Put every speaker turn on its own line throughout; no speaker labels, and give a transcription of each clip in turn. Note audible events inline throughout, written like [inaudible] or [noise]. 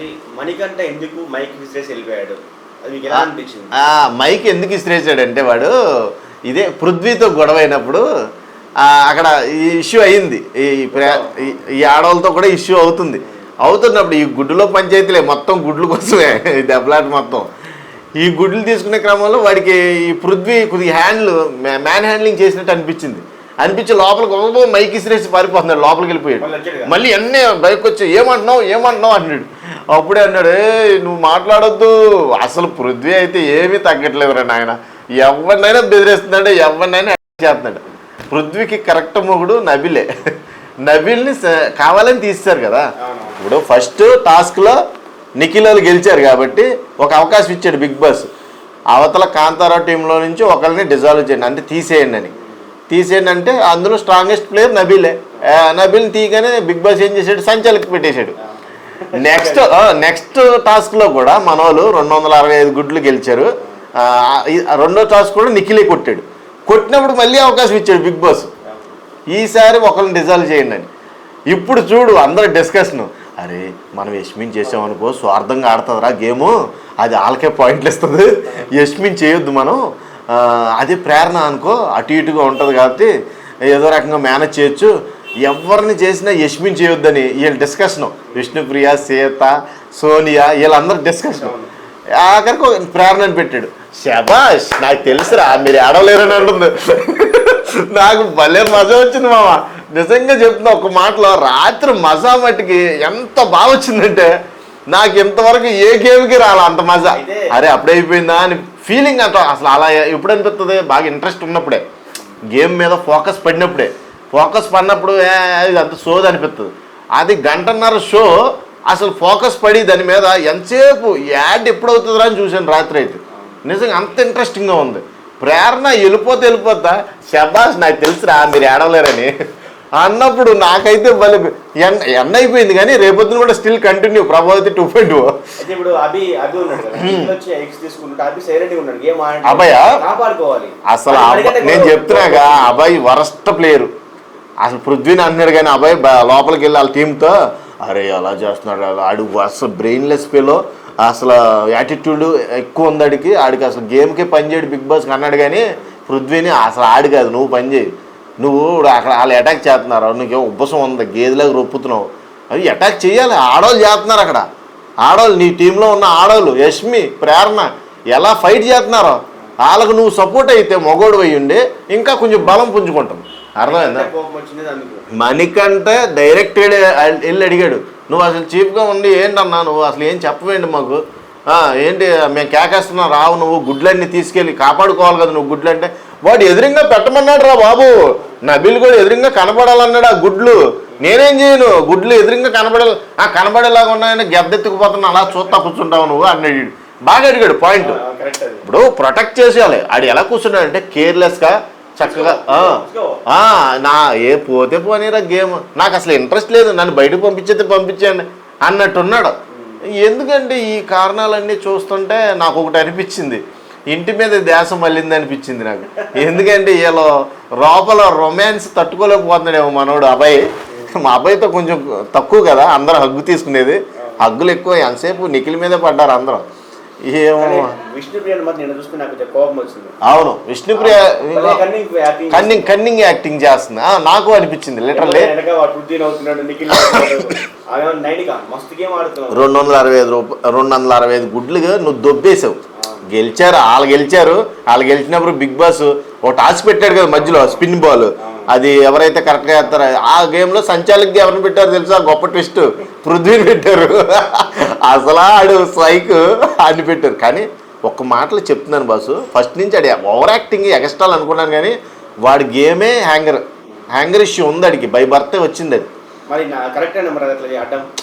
ఒకటి మణికంఠ ఎందుకు మైక్ విసిరేసి వెళ్ళిపోయాడు? అది మీకు ఎలా అనిపించింది?
ఆ, మైక్ ఎందుకు వాడు ఇదే పృథ్వీతో గొడవ అయినప్పుడు అక్కడ ఈ ఇష్యూ అయింది. ఈ ఈ- ఆడవాళ్ళతో కూడా ఇష్యూ అవుతుంది. అవుతున్నప్పుడు ఈ గుడ్డులో పంచాయతీలే మొత్తం గుడ్ల కోసమే ఈ దెబ్బలాట మొత్తం. ఈ గుడ్లు తీసుకునే క్రమంలో వాడికి ఈ పృథ్వీ కొద్దిగా హ్యాండ్లు మ్యాన్ హ్యాండ్లింగ్ చేసినట్టు అనిపించింది. అనిపించి లోపలికి ఒక మైక్ ఇసిరేసి పారిపోతున్నాడు లోపలికి వెళ్ళిపోయాడు.
మళ్ళీ
అన్నీ బయటకు వచ్చి ఏమంటున్నావు? ఏమంటున్నావు? అన్నాడు అప్పుడే అన్నాడు ఏ నువ్వు మాట్లాడొద్దు. అసలు పృథ్వీ అయితే ఏమీ తగ్గట్లేదురా నాయన. ఎవరినైనా బెదిరిస్తున్నాడు ఎవరినైనా చేస్తున్నాడు పృథ్వీకి కరెక్ట్ మొగుడు నబిలే. నబిల్ని కావాలని తీస్తారు కదా. ఇప్పుడు ఫస్ట్ టాస్క్లో నిఖిల్ వాళ్ళు గెలిచారు కాబట్టి ఒక అవకాశం ఇచ్చాడు బిగ్ బాస్. అవతల కాంతారా టీంలో నుంచి ఒకరిని డిజాల్వ్ చేయండి. అంటే తీసేయండి అని. తీసేయండి అంటే అందులో స్ట్రాంగెస్ట్ ప్లేయర్ నబీలే. నబీల్ని తీయగానే బిగ్ బాస్ ఏం చేశాడు? సంచాలకి పెట్టేశాడు. నెక్స్ట్ నెక్స్ట్ టాస్క్లో కూడా మన వాళ్ళు రెండు వందల అరవై ఐదు గుడ్లు గెలిచారు రెండో టాస్క్ కూడా నిఖిలే కొట్టాడు. కొట్టినప్పుడు మళ్ళీ అవకాశం ఇచ్చాడు బిగ్ బాస్. ఈసారి ఒకరిని డిజాల్వ్ చేయండి అని. ఇప్పుడు చూడు అందరు డిస్కషన్ అరే మనం యశ్మిన్ చేసామనుకో స్వార్థంగా ఆడుతుందిరా గేము. అది వాళ్ళకే పాయింట్లు ఇస్తుంది యశ్మిన్ చేయొద్దు మనం. అది అదే ప్రేరణ అనుకో అటు ఇటుగా ఉంటుంది కాబట్టి ఏదో రకంగా మేనేజ్ చేయొచ్చు. ఎవరిని చేసినా యష్మిన్ చేయొద్దని వీళ్ళ డిస్కషను విష్ణుప్రియ సీత సోనియా వీళ్ళందరూ డిస్కషన్ ఆఖరికి ప్రేరణని పెట్టాడు. శబాష్ నాకు తెలుసురా మీరు ఆడలేరని అంటుంది. నాకు భలే మజా వచ్చింది మామ. నిజంగా చెప్తున్నా ఒక మాటలో రాత్రి మజా మట్టికి ఎంత బాగా వచ్చిందంటే నాకు ఇంతవరకు ఏ గేమ్కి రాలా అంత మజా. అరే అప్పుడే అయిపోయిందా అని ఫీలింగ్ అంత అసలు అలా ఎప్పుడు అనిపిస్తుంది బాగా ఇంట్రెస్ట్ ఉన్నప్పుడే. గేమ్ మీద ఫోకస్ పడినప్పుడే. ఫోకస్ పడినప్పుడు ఇది అంత సోది అనిపిస్తుంది అది గంటన్నర షో అసలు ఫోకస్ పడి దాని మీద ఎంతసేపు యాడ్ ఎప్పుడు అవుతుందిరా అని చూశాను రాత్రి అయితే. నిజంగా అంత ఇంట్రెస్టింగ్గా ఉంది. ప్రేరణ వెళ్ళిపోతే వెళ్ళిపోతా శబాష్ నాకు తెలుసురా మీరు ఏడవలేరని. అన్నప్పుడు నాకైతే భలే ఎన్ ఎన్న అయిపోయింది కానీ రేపొద్దున కూడా still continue Prabhavati two point
ఇప్పుడు అభి అభి ఉన్నాడు
అభయా? అసలు
అది
నేను చెప్తున్నాగా అబ్బాయి వరస్ట్ ప్లేయర్. అసలు పృథ్వీని అన్నాడు కానీ అబ్బాయి లోపలికి వెళ్ళి వాళ్ళ టీంతో అరే అలా చేస్తున్నాడు ఆడు అసలు బ్రెయిన్లెస్ పిలో అసలు యాటిట్యూడ్ ఎక్కువ ఉంది ఆడికి. ఆడికి అసలు గేమ్కే పనిచేయడు బిగ్ బాస్కి అన్నాడు కానీ పృథ్వీని అసలు ఆడు కాదు నువ్వు పని చేయి. నువ్వు అక్కడ వాళ్ళు అటాక్ చేస్తున్నారు. నీకేమో ఉబ్బసం ఉంది గేదెలాగా రొప్పుతున్నావు. అవి అటాక్ చేయాలి. ఆడవాళ్ళు చేస్తున్నారు అక్కడ. ఆడవాళ్ళు నీ టీంలో ఉన్న ఆడవాళ్ళు యష్మి ప్రేరణ ఎలా ఫైట్ చేస్తున్నారో వాళ్ళకు నువ్వు సపోర్ట్ అయితే మగోడు అయ్యి ఉండి ఇంకా కొంచెం బలం పుంజుకుంటాం అర్థమైందా? మణికంట డైరెక్ట్ వెళ్ళి అడిగాడు నువ్వు అసలు చీప్గా ఉండి ఏంటన్నా నువ్వు? అసలు ఏం చెప్పవేంటి మాకు? ఏంటి మేము కేకేస్తున్నాం రావు నువ్వు గుడ్లన్నీ తీసుకెళ్ళి కాపాడుకోవాలి కదా నువ్వు గుడ్లు అంటే? వాడు ఎదురుగా పెట్టమన్నాడు రా బాబు. నబిల్ కూడా ఎదురుగా కనపడాలన్నాడు ఆ గుడ్లు. నేనేం చేయను? గుడ్లు ఎదురుగా కనపడాలి ఆ కనపడేలాగా ఉన్నాయని గెద్దెత్తుకుపోతున్నా అలా చూస్తా కూర్చుంటావు నువ్వు అన్నాడు బాగా అడిగాడు పాయింట్ ఇప్పుడు ప్రొటెక్ట్ చేసేయాలి. ఆడు ఎలా కూర్చున్నాడంటే కేర్లెస్గా చక్కగా నా ఏ పోతే పోనీరా గేమ్. నాకు అసలు ఇంట్రెస్ట్ లేదు నన్ను బయటకు పంపించేది పంపించండి అన్నట్టున్నాడు. ఎందుకంటే ఈ కారణాలన్నీ చూస్తుంటే నాకు ఒకటి అనిపించింది. ఇంటి మీద ధ్యాస మళ్ళింది అనిపించింది నాకు. ఎందుకంటే వీళ్ళు లోపల రొమాన్స్ తట్టుకోలేకపోతున్నాడేమో మనోడు అబ్బాయి మా అబ్బాయితో కొంచెం తక్కువ కదా అందరూ హగ్గు తీసుకునేది. హగ్గులు ఎక్కువ ఎంతసేపు నిఖిల్ మీదే పడ్డారు అందరూ. అవును విష్ణుప్రియ కన్నింగ్ కన్నింగ్ యాక్టింగ్ చేస్తుంది. నాకు అనిపించింది లిటరల్లీ రెండు వందల అరవై ఐదు రూప రెండు వందల అరవై ఐదు గుడ్లుగా నువ్వు దొబ్బేసావు. గెలిచారు వాళ్ళు గెలిచారు. వాళ్ళు గెలిచినప్పుడు బిగ్ బాస్ ఒక టాస్క్ పెట్టాడు కదా మధ్యలో స్పిన్ బాల్. అది ఎవరైతే కరెక్ట్గా వేస్తారో ఆ గేమ్లో సంచాలకుగా ఎవరిని పెట్టారు తెలుసా? గొప్ప ట్విస్ట్. పృథ్వీని పెట్టారు. అసలు ఆడు స్ట్రైక్ అని పెట్టారు. కానీ ఒక్క మాటలో చెప్తున్నాను బాసు. ఫస్ట్ నుంచి ఆడి ఓవర్ యాక్టింగ్ ఎక్స్ట్రాలు అనుకున్నాను కానీ వాడి గేమే హ్యాంగర్. హ్యాంగర్ ఇష్యూ ఉంది అడిగి బై బర్తే వచ్చింది అది.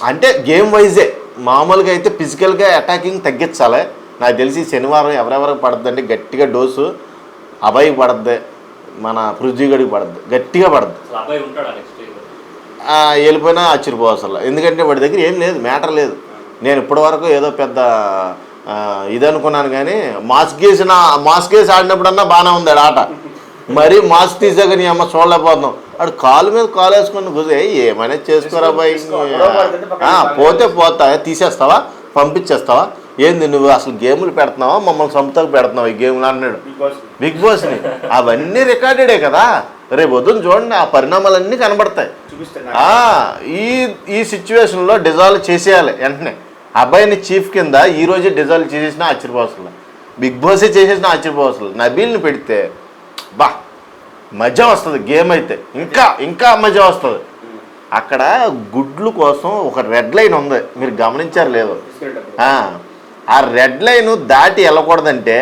అంటే గేమ్ వైజే. మామూలుగా అయితే ఫిజికల్గా అటాకింగ్ తగ్గించాలి. నాకు తెలిసి శనివారం ఎవరెవరికి పడుతుంది అంటే గట్టిగా డోసు అభయ్కి పడుద్ది మన పృథ్వీగడికి పడుద్ది గట్టిగా పడుద్ది.
అసలు
వెళ్ళిపోయినా ఆశ్చర్యపోవసలు ఎందుకంటే వాడి దగ్గర ఏం లేదు మ్యాటర్ లేదు. నేను ఇప్పటివరకు ఏదో పెద్ద ఆ, ఇది అనుకున్నాను కానీ మాస్క్ వేసిన మాస్క్ వేసి ఆడినప్పుడన్నా బాగానే ఉంది ఆడ ఆట. మరీ మాస్క్ తీసాక నీ అమ్మ చూడలేకపోతున్నాం ఆడు కాలు మీద కాలు వేసుకుని కుదే ఏమైనా చేసుకోరా బాయ్ పోతే పోతా తీసేస్తావా? పంపించేస్తావా? ఏంది నువ్వు అసలు గేములు పెడుతున్నావా? మమ్మల్ని సొంతకు పెడుతున్నావు ఈ గేములు అన్నాడు
బిగ్ బాస్
బిగ్ బాస్ని అవన్నీ రికార్డెడే కదా. రేపు పొద్దున్న చూడండి ఆ పరిణామాలన్నీ కనబడతాయి. ఈ ఈ సిచ్యువేషన్లో డిజాల్వ్ చేసేయాలి వెంటనే. అబ్బాయిని చీఫ్ కింద ఈ రోజే డిజాల్వ్ చేసేసిన ఆశ్చర్యపోవసలు బిగ్ బాసే చేసేసిన ఆశ్చర్యపోవసలు నబీల్ని పెడితే బా మజా వస్తుంది గేమ్ అయితే. ఇంకా ఇంకా మజా వస్తుంది. అక్కడ గుడ్లు కోసం ఒక రెడ్ లైన్ ఉంది. మీరు గమనించారు లేదు. ఆ, రెడ్ లైన్ దాటి వెళ్ళకూడదంటే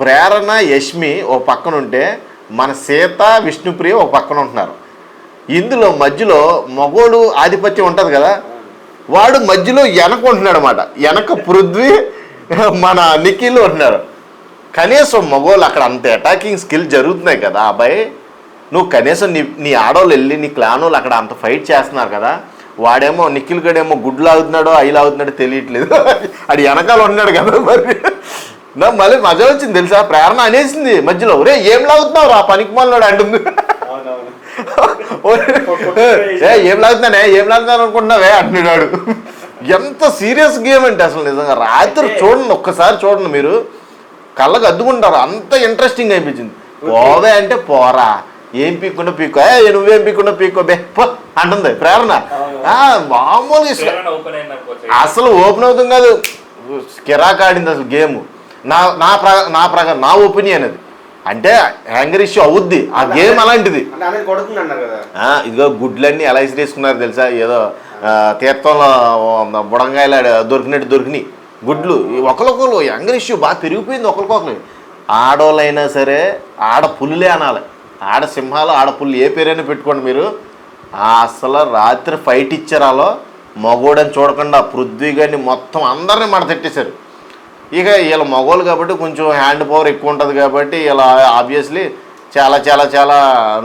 ప్రేరణ యష్మి ఓ పక్కన ఉంటే మన సీత విష్ణుప్రియ ఒక పక్కన ఉంటున్నారు. ఇందులో మధ్యలో మగోడు ఆధిపత్యం ఉంటుంది కదా వాడు మధ్యలో వెనక ఉంటున్నాడు అనమాట వెనక పృథ్వీ మన నిఖిల్ ఉంటున్నారు. కనీసం మగోళ్ళు అక్కడ అంత అటాకింగ్ స్కిల్ జరుగుతున్నాయి కదా అబ్బాయి. నువ్వు కనీసం నీ నీ ఆడవాళ్ళు వెళ్ళి నీ క్లాన్ వాళ్ళు అక్కడ అంత ఫైట్ చేస్తున్నారు కదా వాడేమో నిఖిల్ గడేమో గుడ్లు లాగుతున్నాడో ఐ లాగుతున్నాడో తెలియట్లేదు. అది వెనకాల ఉన్నాడు కదా మరి. నా మళ్ళీ మజా వచ్చింది తెలుసా? ప్రేరణ అనేసింది మధ్యలో. రే ఏం లాగుతున్నావు రా? పనికి మాలినాడు అంటుంది. ఏ ఏం లాగుతున్నానే? ఏం లాగుతున్నాను అనుకుంటున్నావే? అంటున్నాడు. ఎంత సీరియస్ గేమ్ అంటే అసలు నిజంగా. రాత్రి చూడండి ఒక్కసారి చూడండి మీరు. కళ్ళకు అద్దుకుంటారు. అంత ఇంట్రెస్టింగ్ అనిపించింది. పోవే అంటే పోరా. ఏం పీక్కుండా పీక్కో. ఏ నువ్వేం పీక్కుండా పీక్కో. బే పో అంటుంది. ప్రేరణ. మామూలుగా
అనుకోవచ్చు
అసలు ఓపెన్ అవుతుంది కాదు. కిరాక్ ఆడింది అసలు గేమ్. నా నా ప్ర నా ప్రకారం నా ఒపీనియన్ అది. అంటే హ్యాంగర్ ఇష్యూ అవుద్ది. ఆ గేమ్ అలాంటిది.
అంటే అనేది కొడుతుంది అన్నారు కదా.
ఆ, ఇదిగో గుడ్లన్నీ ఎలా ఇసిరేసుకున్నారు తెలుసా? ఏదో తీర్థంలో బుడంగాయలు ఆడ దొరికినట్టు దొరికినాయి. గుడ్లు. ఈ ఒకరికొకరు యంగర్ ఇష్యూ బాగా పెరిగిపోయింది ఒకరికొకరు ఆడోళ్ళైనా సరే ఆడ పులులే అనాలి. ఆడ సింహాలు ఆడపుల్లు ఏ పేరైనా పెట్టుకోండి మీరు. అసలు రాత్రి ఫైట్ ఇచ్చారాలో మగోడని చూడకుండా పృథ్వీ గారిని మొత్తం అందరిని మడతెట్టేశారు ఇక వీళ్ళ మగోళ్ళు కాబట్టి కొంచెం హ్యాండ్ పవర్ ఎక్కువ ఉంటుంది కాబట్టి ఇలా ఆబ్వియస్లీ చాలా చాలా చాలా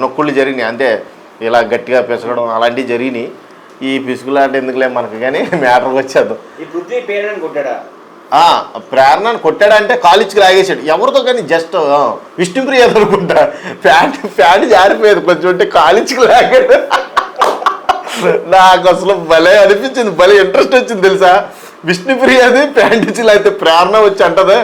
నొక్కుళ్ళు జరిగినాయి. అంతే ఇలా గట్టిగా పిసగడం అలాంటివి జరిగినాయి. ఈ పిసుకులాంటి ఎందుకులే మనకు కానీ [laughs] మ్యాటర్కి వచ్చేద్దాం. ఆ, ప్రేరణను కొట్టాడంటే కాలేజ్కి లాగేసాడు ఎవరితో కానీ జస్ట్ విష్ణుప్రియ అనుకుంటా. ప్యాంట్ ప్యాంట్ జారిపోయేది కొంచెం అంటే కాలేజ్కి లాగాడు. నాకు అసలు భలే అనిపించింది భలే ఇంట్రెస్ట్ వచ్చింది తెలుసా? విష్ణుప్రియది ప్యాంట్ ఇచ్చి అయితే ప్రేరణ వచ్చి అంటది.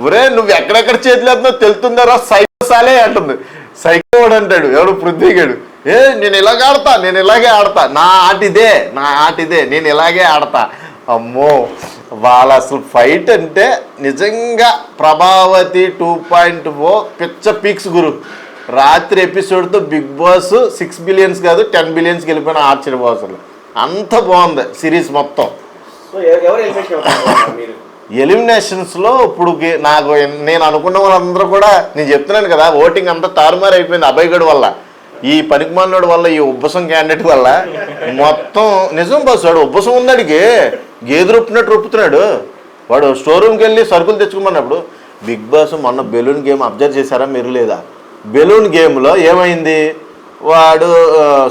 ఒరే నువ్వు ఎక్కడెక్కడ చేతులు తెలుతుందరా? సైకోసాలే సైకో సాలే అంటుంది. సైకో అంటాడు ఎవడు? పృథ్వీగాడు. ఏ నేను ఇలాగే ఆడతా నేను ఇలాగే ఆడతా. నా ఆట ఇదే నా ఆట ఇదే నేను ఇలాగే ఆడతా. అమ్మో. వాళ్ళ అసలు ఫైట్ అంటే నిజంగా ప్రభావతి టూ పాయింట్ ఓ పిచ్చ పీక్స్ గురు. రాత్రి ఎపిసోడ్తో బిగ్ బాస్ సిక్స్ బిలియన్స్ కాదు టెన్ బిలియన్స్కి వెళ్ళిపోయిన అసలు. అంత బాగుంది సిరీస్ మొత్తం. ఎలిమినేషన్స్లో ఇప్పుడు నాకు నేను అనుకున్న వాళ్ళందరూ కూడా నేను చెప్తున్నాను కదా ఓటింగ్ అంతా తారుమారు అయిపోయింది అభయగడ్ వల్ల. ఈ పనికిమాలినోడు వల్ల ఈ ఉబ్బసం క్యాండిడేట్ వల్ల. మొత్తం నిజం వాడు ఉబ్బసం ఉందడికి గేదె రొప్పినట్టు రొప్పుతున్నాడు. వాడు స్టోర్ రూమ్కి వెళ్ళి సరుకులు తెచ్చుకోమన్నప్పుడు బిగ్ బాస్ మొన్న బెలూన్ గేమ్ అబ్జర్వ్ చేశారా? మీరు లేదా? బెలూన్ గేమ్లో ఏమైంది? వాడు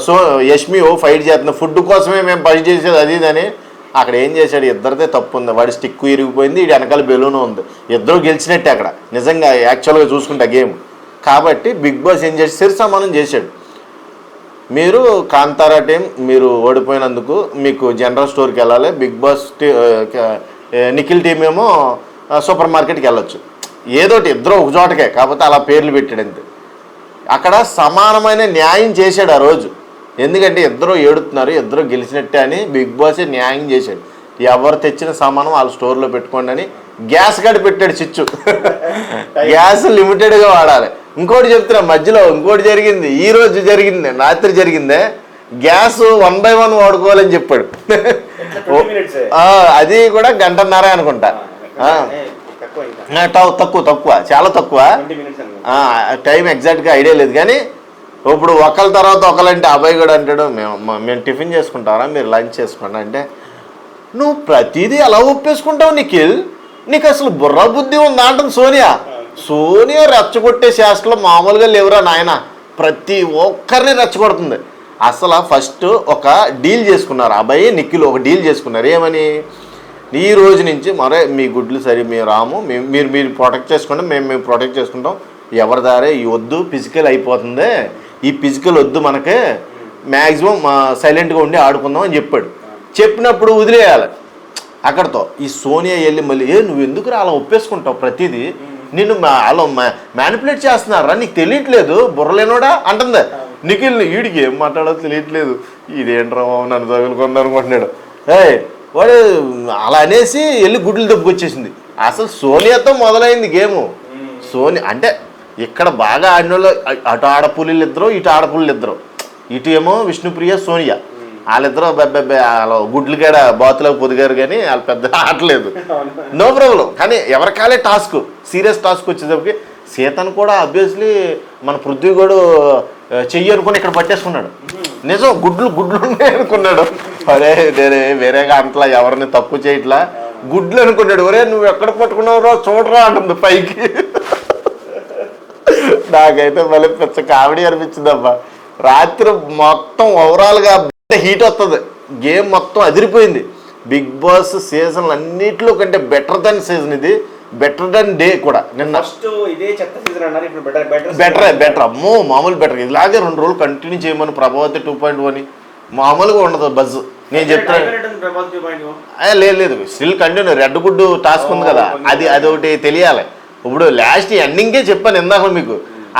సో యష్మి ఓ ఫైట్ చేస్తున్న ఫుడ్ కోసమే మేము ఫైట్ చేసేది అది ఇది అని. అక్కడ ఏం చేశాడు? ఇద్దరిదే తప్పు ఉంది. వాడి స్టిక్ ఇరిగిపోయింది ఇది వెనకాల బెలూన్ ఉంది. ఇద్దరు గెలిచినట్టే అక్కడ. నిజంగా యాక్చువల్గా చూసుకుంటా గేమ్. కాబట్టి బిగ్ బాస్ ఏం చేసి సిరి సమానం చేశాడు. మీరు కాంతారా టీం మీరు ఓడిపోయినందుకు మీకు జనరల్ స్టోర్కి వెళ్ళాలి బిగ్ బాస్ టీ- నిఖిల్ టీం ఏమో సూపర్ మార్కెట్కి వెళ్ళొచ్చు. ఏదోటి ఇద్దరు ఒక చోటకే కాకపోతే అలా పేర్లు పెట్టాడు అంతే. అక్కడ సమానమైన న్యాయం చేశాడు ఆ రోజు. ఎందుకంటే ఇద్దరు ఏడుతున్నారు ఇద్దరు గెలిచినట్టే అని బిగ్ బాసే న్యాయం చేశాడు. ఎవరు తెచ్చిన సామానం వాళ్ళ స్టోర్లో పెట్టుకోండి అని గ్యాస్ గడి పెట్టాడు చిచ్చు. [laughs] గ్యాస్ లిమిటెడ్గా వాడాలి. ఇంకోటి చెప్తున్నా మధ్యలో ఇంకోటి జరిగింది ఈ రోజు జరిగింది రాత్రి జరిగిందే. గ్యాస్ వన్ బై వన్ వాడుకోవాలని చెప్పాడు. అది కూడా గంటన్నర అనుకుంటా.
తక్కువ
తక్కువ చాలా తక్కువ. టైం ఎగ్జాక్ట్గా ఐడియా లేదు కానీ ఇప్పుడు ఒకళ్ళ తర్వాత ఒకళ్ళంటే అబ్బాయి కూడా అంటాడు మేము మేము టిఫిన్ చేసుకుంటారా మీరు లంచ్ చేసుకోండి అంటే నువ్వు ప్రతిదీ ఎలా ఒప్పేసుకుంటావు నిఖిల్? నీకు అసలు బుర్ర బుద్ధి ఉందా? అంటుంది సోనియా. సోనియా రెచ్చగొట్టే శాస్త్రలు మామూలుగా లేవురా నాయన. ప్రతి ఒక్కరిని రెచ్చగొడుతుంది. అసలు ఫస్ట్ ఒక డీల్ చేసుకున్నారు. అబ్బాయి నిఖిల్ ఒక డీల్ చేసుకున్నారు. ఏమని? ఈ రోజు నుంచి మరే మీ గుడ్లు సరే మేము రాము మేము మీరు మీరు ప్రొటెక్ట్ చేసుకోండి మేము మేము ప్రొటెక్ట్ చేసుకుంటాం. ఎవరి దారే ఈ వద్దు ఫిజికల్ అయిపోతుంది. ఈ ఫిజికల్ వద్దు మనకి. మ్యాక్సిమం సైలెంట్గా ఉండి ఆడుకుందాం అని చెప్పాడు. చెప్పినప్పుడు వదిలేయాలి. అక్కడతో ఈ సోనియా వెళ్ళి మళ్ళీ ఏ నువ్వు ఎందుకు అలా ఒప్పేసుకుంటావు ప్రతిదీ? నిన్ను మా- అలా మ్యానిపులేట్ చేస్తున్నారా? నీకు తెలియట్లేదు. బుర్రలేనోడా? అంటుంది. నిఖిల్ వీడికి ఏం మాట్లాడో తెలియట్లేదు. ఇదేంట్రా బాబు నన్ను తగులుకుంది అనుకుంటున్నాడు. ఏ వాడు అలా అనేసి వెళ్ళి గుడ్లు దెబ్బకొచ్చేసింది. అసలు సోనియాతో మొదలైంది గేము. సోని అంటే ఇక్కడ బాగా ఆడిన వాళ్ళు అటు ఆడపుల్లు ఇద్దరు ఇటు ఆడపుల్లు ఇద్దరు ఇటు ఏమో విష్ణుప్రియ సోనియా. వాళ్ళిద్దరూ వాళ్ళ గుడ్లు కాడ బాతులకు పొదిగారు కానీ వాళ్ళు పెద్ద [laughs] ఆటలేదు. నో ప్రాబ్లం కానీ ఎవరికాలే టాస్క్ సీరియస్ టాస్క్ వచ్చేటప్పటికి సీతను కూడా అబ్వియస్లీ మన పృథ్వీ కూడా చెయ్యి అనుకుని ఇక్కడ పట్టేసుకున్నాడు. నిజం గుడ్లు గుడ్లు ఉన్నాయి అనుకున్నాడు. అరే నేనే వేరేగా అంతలా ఎవరిని తప్పు చేయట్లా? గుడ్లు అనుకున్నాడు. ఒరే నువ్వు ఎక్కడ పట్టుకున్నావురో చూడరా అంటుంది పైకి. నాకైతే మళ్ళీ పెద్ద కామెడీ అనిపించిందమ్మా రాత్రి మొత్తం ఓవరాల్గా హీట్ వస్తుంది. గేమ్ మొత్తం అదిరిపోయింది. బిగ్ బాస్ సీజన్ అన్నిట్లో కంటే బెటర్ దెన్ సీజన్ ఇది. బెటర్ దెన్ డే కూడా. నిన్న
ఫస్ట్ ఇదే చెత్త సీజన్ అన్నారు. ఇప్పుడు బెటర్ బెటర్
బెటర్ బెటర్ అమ్మో మామూలు బెటర్ ఇలాగే రెండు రోజులు కంటిన్యూ చేయమని ప్రభావతి టూ పాయింట్ వన్ మామూలుగా ఉండదు బజ్ నేను చెప్తాను లేదు లేదు. Still continue red good task ఉంది కదా. అది అది ఒకటి తెలియాలి. ఇప్పుడు లాస్ట్ ఎండింగే చెప్పాను ఇందాక మీకు.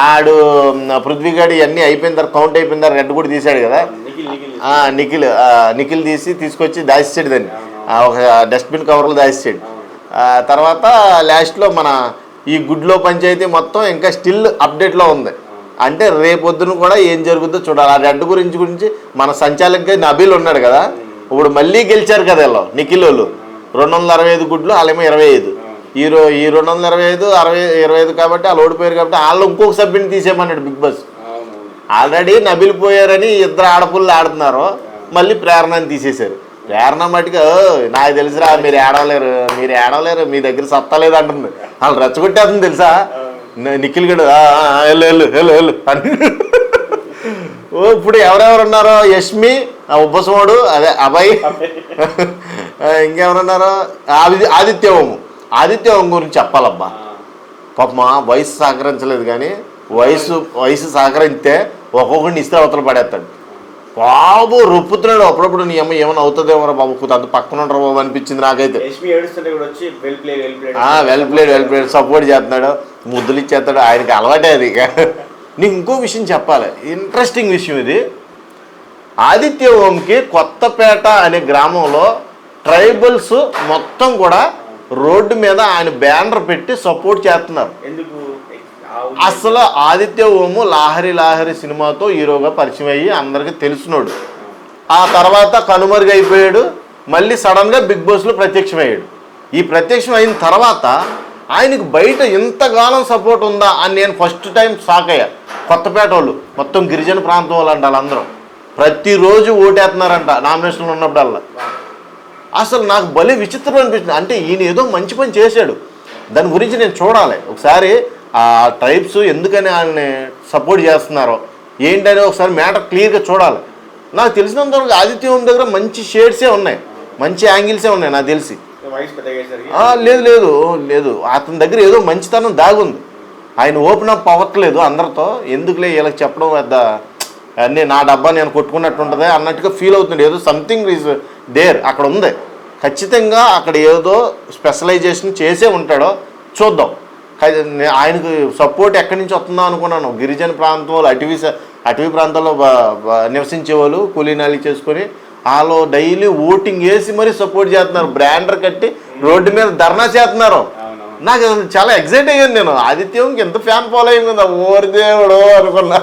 ఆడు మ్, పృథ్వీ గాడి అన్నీ అయిపోయిన తర్వాత కౌంట్ అయిపోయిన తర్వాత రెడ్ గుడ్ తీశాడు కదా.
నిఖిల్ నిఖిల్
తీసి తీసుకొచ్చి దాచేసాడు దాన్ని. ఒక డస్ట్బిన్ కవర్లో దాచేసాడు తర్వాత లాస్ట్లో మన ఈ గుడ్లో పంచాయతీ మొత్తం ఇంకా స్టిల్ అప్డేట్లో ఉంది. అంటే రేపొద్దున కూడా ఏం జరుగుతుందో చూడాలి. ఆ రెడ్ గురించి గురించి మన సంచాలకుగా నబీల్ ఉన్నాడు కదా. ఇప్పుడు మళ్ళీ గెలిచారు కదా వీళ్ళు నిఖిల్ వాళ్ళు. రెండు వందల అరవై ఐదు గుడ్లు వాళ్ళేమో ఇరవై ఐదు. ఈ రో ఈ రెండు వందల ఇరవై ఐదు అరవై ఇరవై ఐదు కాబట్టి వాళ్ళు ఓడిపోయారు కాబట్టి వాళ్ళు ఇంకొక సభ్యుని తీసేయమన్నాడు బిగ్ బాస్. ఆల్రెడీ నబిల్ పోయారని ఇద్దరు ఆడపుల్లు ఆడుతున్నారు. మళ్ళీ ప్రేరణని తీసేశారు. ప్రేరణ మటుకు "ఓ, నాకు తెలుసురా మీరు ఏడవలేరు మీరు ఏడవలేరు మీ దగ్గర సత్తా లేదు అంటుంది వాళ్ళు రెచ్చగొట్టేస్తుంది తెలుసా? నిఖిల్ గడు "ఆ, ఆ, ఆ, వెళ్ళు వెళ్ళు వెళ్ళు వెళ్ళు అని. ఓ ఇప్పుడు ఎవరెవరు ఉన్నారో? యష్మి ఉపసముడు అదే అభయ్ ఇంకెవరున్నారో ఆది ఆదిత్య ఓము. ఆదిత్య ఓం గురించి చెప్పాలబ్బా. పాప వయసు సహకరించలేదు కానీ వయసు వయసు సహకరిస్తే ఒక్కొక్కడిని ఇస్తే అవతల పడేస్తాడు. బాబు రొప్పుతున్నాడు అప్పుడప్పుడు నీ అమ్మ ఏమైనా అవుతుందేమో బాబు. కొంత అంత పక్కన ఉండరు బాబు అనిపించింది నాకైతే.
Well
played well played support చేస్తున్నాడు. ముద్దులు ఇచ్చేస్తాడు. ఆయనకి అలవాటే అది నీకు ఇంకో విషయం చెప్పాలి. ఇంట్రెస్టింగ్ విషయం ఇది. ఆదిత్య ఓంకి కొత్తపేట అనే గ్రామంలో ట్రైబల్స్ మొత్తం కూడా రోడ్డు మీద ఆయన బ్యానర్ పెట్టి సపోర్ట్ చేస్తున్నారు.
ఎందుకు?
అసలు ఆదిత్య ఓము లాహరి లాహరి సినిమాతో హీరోగా పరిచయం అయ్యి అందరికీ తెలిసినోడు. ఆ తర్వాత కనుమరుగైపోయాడు మళ్ళీ సడన్గా బిగ్ బాస్లో ప్రత్యక్షమయ్యాడు. ఈ ప్రత్యక్షం అయిన తర్వాత ఆయనకు బయట ఇంతకాలం సపోర్ట్ ఉందా అని నేను ఫస్ట్ టైం షాక్ అయ్యా. కొత్తపేట వాళ్ళు మొత్తం గిరిజన ప్రాంతం వాళ్ళు అంట వాళ్ళందరూ. ప్రతిరోజు ఓటేస్తున్నారంట నామినేషన్లు ఉన్నప్పుడల్లా. అసలు నాకు భలే విచిత్రం అనిపించింది అంటే ఈయన ఏదో మంచి పని చేశాడు. దాని గురించి నేను చూడాలి. ఒకసారి ఆ ట్రైబ్స్ ఎందుకని ఆయన్ని సపోర్ట్ చేస్తున్నారో ఏంటని ఒకసారి మ్యాటర్ క్లియర్గా చూడాలి. నాకు తెలిసినంత వరకు ఆదిత్య దగ్గర మంచి షేడ్సే ఉన్నాయి. మంచి యాంగిల్సే ఉన్నాయి నాకు తెలిసి. లేదు లేదు లేదు. అతని దగ్గర ఏదో మంచితనం దాగుంది. ఆయన ఓపెన్ అప్ అవ్వట్లేదు అందరితో. ఎందుకులే వీళ్ళకి చెప్పడం పెద్ద అన్నీ నా డబ్బా నేను కొట్టుకున్నట్టు ఉంటుంది అన్నట్టుగా ఫీల్ అవుతుంది. ఏదో సంథింగ్ ఈజ్ దేర్ అక్కడ ఉంది. ఖచ్చితంగా అక్కడ ఏదో స్పెషలైజేషన్ చేసే ఉంటాడో చూద్దాం. ఆయనకు సపోర్ట్ ఎక్కడి నుంచి వస్తుందో అనుకున్నాను. గిరిజన ప్రాంతంలో అటవీ స- అటవీ ప్రాంతాల్లో నివసించే వాళ్ళు కూలీనాలి చేసుకొని వాళ్ళు డైలీ ఓటింగ్ వేసి మరీ సపోర్ట్ చేస్తున్నారు. బ్రాండర్ కట్టి రోడ్డు మీద ధర్నా చేస్తున్నారు. నాకు చాలా ఎక్సైట్ అయ్యాను నేను. ఆదిత్యంకి ఎంత ఫ్యాన్ ఫాలోయింగ్ ఉందా. ఓరి దేవుడు అనుకున్నా.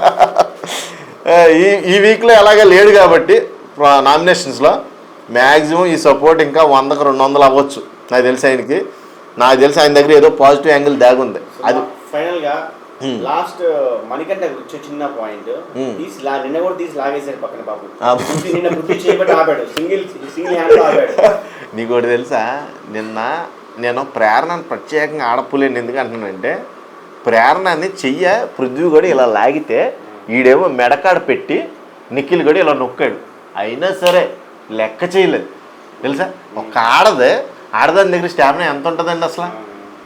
ఈ ఈ వీక్లో ఎలాగ లేడు కాబట్టి నామినేషన్స్లో మ్యాక్సిమం ఈ సపోర్ట్ ఇంకా వందకు రెండు వందలు అవ్వచ్చు. నాకు తెలిసి ఆయనకి. నాకు తెలిసి ఆయన దగ్గర ఏదో పాజిటివ్ యాంగిల్ దాగుంది. అది.
ఫైనల్గా
Hmm.
లాస్ట్ మణికంట వచ్చే చిన్న పాయింట్.
Hmm.
తీసి లా నిన్న కూడా తీసి లాగేశారు పక్కన. పృథ్వీ నిన్న చేయబట్టి ఆపాడు. సింగిల్ సింగిల్ హ్యాండ్ ఆపాడు. [laughs]
నీకు ఒకటి తెలుసా? నిన్న నేను ప్రేరణను ప్రత్యేకంగా ఆడపులేను. ఎందుకు అంటున్నానంటే ప్రేరణని చెయ్య పృథ్వీ కూడా ఇలా లాగితే ఈడేమో మెడకాడ పెట్టి నిఖిల్ కూడా ఇలా నొక్కాడు. అయినా సరే లెక్క చేయలేదు. తెలుసా? ఒక ఆడదే ఆడదాని దగ్గర స్టామినా ఎంత ఉంటుందండి అసలు?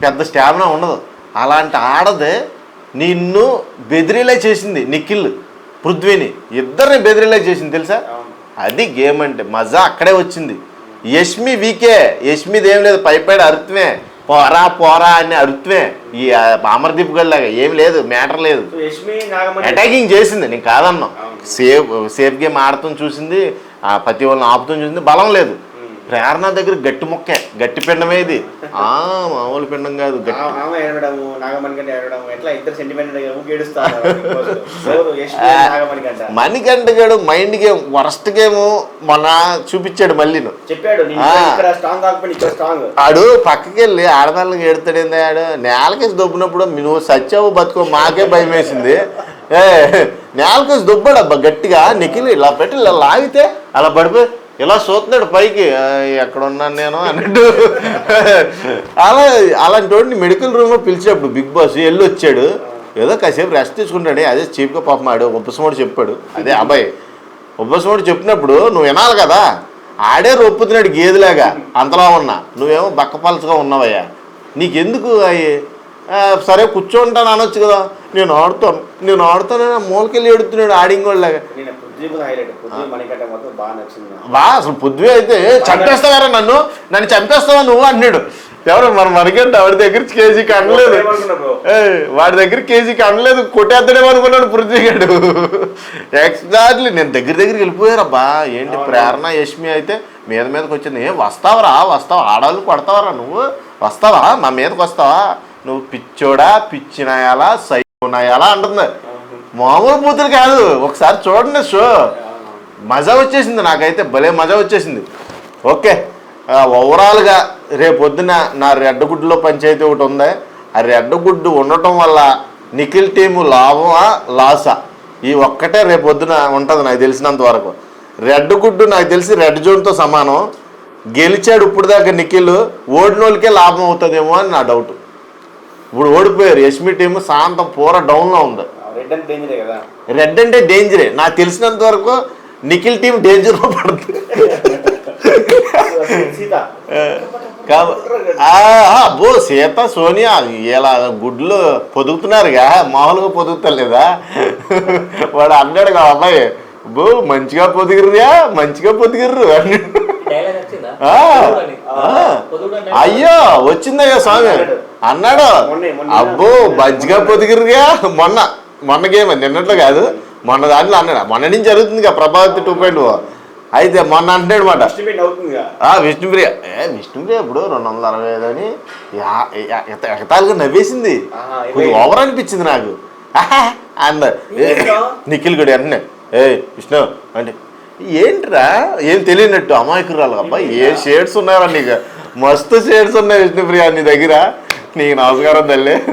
పెద్ద స్టామినా ఉండదు. అలాంటి ఆడదే నిన్ను బెదిరిలా చేసింది నిఖిల్ పృథ్వీని. ఇద్దరిని బెదిరిలా చేసింది తెలుసా. అది గేమ్ అంటే మజా అక్కడే వచ్చింది. యష్మి వీకే. యష్మిది ఏం లేదు. పైపైన అరుత్వే పోరా పోరా అని అరుత్వే ఈ అమర్దీప్ గల్లాగా ఏం లేదు. మ్యాటర్ లేదు. అటాకింగ్ చేసింది. నేను కాదన్నా. సేఫ్ సేఫ్ గేమ్ ఆడుతాం చూసింది. ఆ ప్రతి వాళ్ళని ఆపుతాం చూసింది. బలం లేదు. ప్రేరణ దగ్గర గట్టి మొక్కే గట్టి పిండమే ఇది. ఆ మామూలు పిండం కాదు
ఆమె ఎట్లా ఇద్దరు సెంటిమెంట్ ఏడుస్తారు
మణికంట గడు మైండ్ గేమ్ వరస్ట్ గేమ్ మొన్న చూపించాడు మళ్ళీను.
చెప్పాడు
ఆడు పక్కకి వెళ్ళి ఆడదాళ్ళకి ఎడతాడేంది ఆడు నేలకేసి దొబ్బినప్పుడు నువ్వు సచ్చావు బతుకో మాకే భయం వేసింది. నేలకేసి దొబ్బాడు అబ్బా గట్టిగా నిఖిల్ ఇలా పెట్టి ఇలా లాగితే అలా పడిపోయి ఇలా చూస్తున్నాడు పైకి ఎక్కడున్నాను నేను అన్నట్టు. అలా అలాంటి వాడిని మెడికల్ రూమ్లో పిలిచేప్పుడు బిగ్ బాస్ వెళ్ళి వచ్చాడు ఏదో కాసేపు రెస్ట్ తీసుకుంటాడు. అదే చీప్గా పాపం ఆడు ఉపశమోడు చెప్పాడు. అదే అబ్బాయి ఉపశమోడు చెప్పినప్పుడు నువ్వు వినాలి కదా ఆడే రొప్పుతున్నాడు గేదెలాగా అంతలా ఉన్నా. నువ్వేమో బక్కపలచగా ఉన్నావయ్యా. నీకెందుకు అవి సరే కూర్చోంటాను అనొచ్చు కదా. నేను ఆడుతాను. నేను ఆడుతానని మూలకెళ్ళి ఎడుతున్నాడు ఆడింగోళ్ళగా. వా అసలు పొద్దువే అయితే చంపేస్తావారా నన్ను? నన్ను చంపేస్తావా నువ్వు అన్నాడు ఎవరు మన మనకంటే వాడి దగ్గర కేజీకి అనలేదు.
ఏమనుకున్నావు bro?
ఏయ్, వాడి దగ్గర కేజీకి అనలేదు కొట్టేద్దడేమో అనుకున్నాడు పృథ్వీ గారు ఎగ్జాక్ట్లీ నేను దగ్గర దగ్గరికి వెళ్ళిపోయారబ్బా ఏంటి. ప్రేరణ యష్మి అయితే మీద మీదకి వచ్చింది. ఏం వస్తావరా వస్తావా? ఆడవాళ్ళు కొడతావరా నువ్వు? వస్తావా? మా మీదకి వస్తావా? నువ్వు పిచ్చోడా పిచ్చినాయాలా సైనాయాలా అంటుంది. మామూలు పూతులు కాదు. ఒకసారి చూడండి షో. మజా వచ్చేసింది నాకైతే. భలే మజా వచ్చేసింది. ఓకే. ఓవరాల్గా రేపు పొద్దున నా రెడ్డగుడ్డులో పంచాయతీ ఒకటి ఉంది. ఆ రెడ్ గుడ్డు ఉండటం వల్ల నిఖిల్ టీము లాభమా లాసా? ఈ ఒక్కటే రేపు పొద్దున ఉంటుంది నాకు తెలిసినంత వరకు. రెడ్ గుడ్డు నాకు తెలిసి రెడ్ జోన్తో సమానం. గెలిచాడు ఇప్పుడు దాకా నిఖిల్. ఓడినోళ్ళకే లాభం అవుతుందేమో అని నా డౌట్. ఇప్పుడు ఓడిపోయారు. యష్మి టీము శాంతం పూర డౌన్లో ఉంది.
రెడ్ అండ్ డేంజరే కదా?
రెడ్ అంటే డేంజరే నాకు తెలిసినంత వరకు నిఖిల్ టీం డేంజర్లో పడుతుంది.
సీత.
కాబ- ఆ, అబ్బో సీత సోనియా ఇలా గుడ్లు పొదుగుతున్నారుగా. మామూలుగా పొదుగుతలేదా? వాడు అన్నాడు కదా అబ్బాయి బో మంచిగా పొదిగిర్రా మంచిగా పొదిగిర్రు. అయ్యో వచ్చిందయ్యా స్వామి. అన్నాడు. అబ్బో మంచిగా పొదిగిరుగా మొన్న మొన్న గేమ్ నిన్నట్లో కాదు. మొన్న దాంట్లో అన్నాడు. మొన్న నుంచి జరుగుతుంది కదా ప్రభావతి టూ పాయింట్ అయితే మొన్న అంటున్నాడు మాట. విష్ణుప్రియ ఏ విష్ణుప్రియ ఇప్పుడు రెండు వందల అరవై ఐదు అని. యా- ఎ- ఎగ- ఎగతాళిగా నవ్వేసింది. కొద్దిగా ఓవర్ అనిపించింది నాకు. [laughs]
ఏంటో?
నిఖిల్ గడి అన్నే. ఏ విష్ణు అంటే ఏంట్రా? ఏం తెలియనట్టు అమాయకురాలు అబ్బా. ఏ షేడ్స్ ఉన్నాయా నీకు? మస్తు షేడ్స్ ఉన్నాయి విష్ణుప్రియ నీ దగ్గర. నీకు నాసుగారం తల్లి.